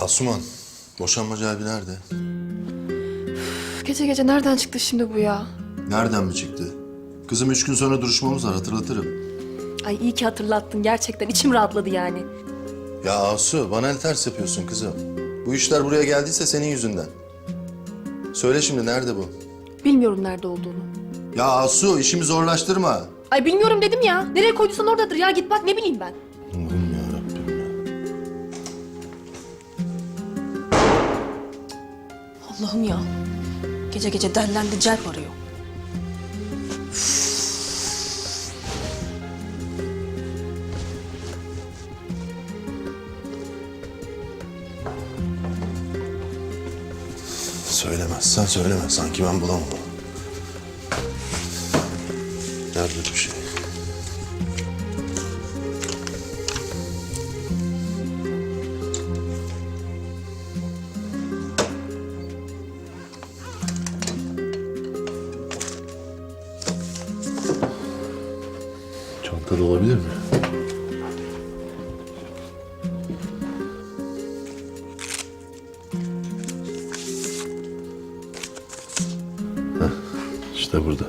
Asuman, boşanmacı abi nerede? Üf, Gece gece nereden çıktı şimdi bu ya? Nereden mi çıktı? Kızım üç gün sonra duruşmamız var hatırlatırım. Ay iyi ki hatırlattın gerçekten içim rahatladı yani. Ya Asu bana el ters yapıyorsun kızım. Bu işler buraya geldiyse senin yüzünden. Söyle şimdi nerede bu? Bilmiyorum nerede olduğunu. Ya Asu işimi zorlaştırma. Ay bilmiyorum dedim ya. Nereye koyduysan oradadır ya git bak ne bileyim ben. Allah'ım ya. Gece gece dellendi celp arıyor. Söylemezsen söyleme. Sanki ben bulamam. Nerede bu şey? Çantada olabilir mi? İşte burada.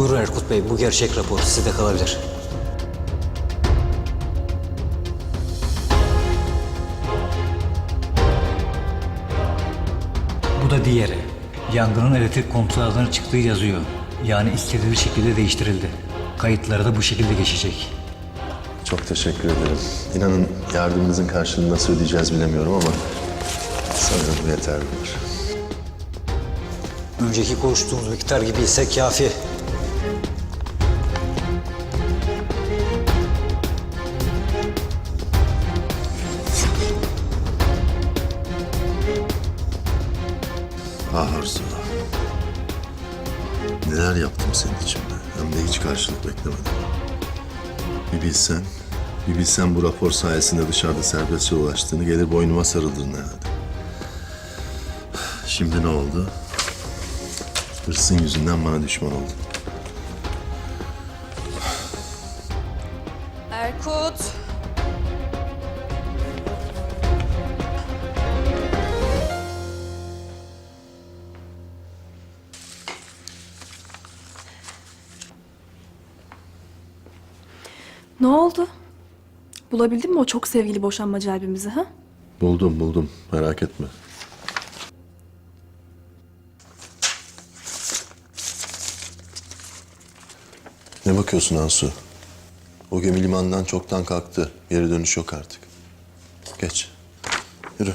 Buyurun Erkut Bey, bu gerçek rapor sizde kalabilir. Bu da diğeri. Yangının elektrik kontrollerine çıktığı yazıyor. Yani istediği şekilde değiştirildi. Kayıtları da bu şekilde geçecek. Çok teşekkür ederim. İnanın yardımınızın karşılığını nasıl ödeyeceğiz bilemiyorum ama sanırım bu yeterlidir. Önceki konuştuğumuz miktar gibi ise kafi. Neler yaptım senin için ben. Hem de hiç karşılık beklemedim. Bir bilsen, bir bilsen bu rapor sayesinde dışarıda serbestçe dolaştığını gelir boynuma sarıldığını herhalde. Şimdi ne oldu? Hırsın yüzünden bana düşman oldun. Erkut. Ne oldu? Bulabildin mi o çok sevgili boşanmacı albümümüzü ha? Buldum buldum merak etme. Ne bakıyorsun Ansu? O gemi limandan çoktan kalktı. Geri dönüş yok artık. Geç. Yürü.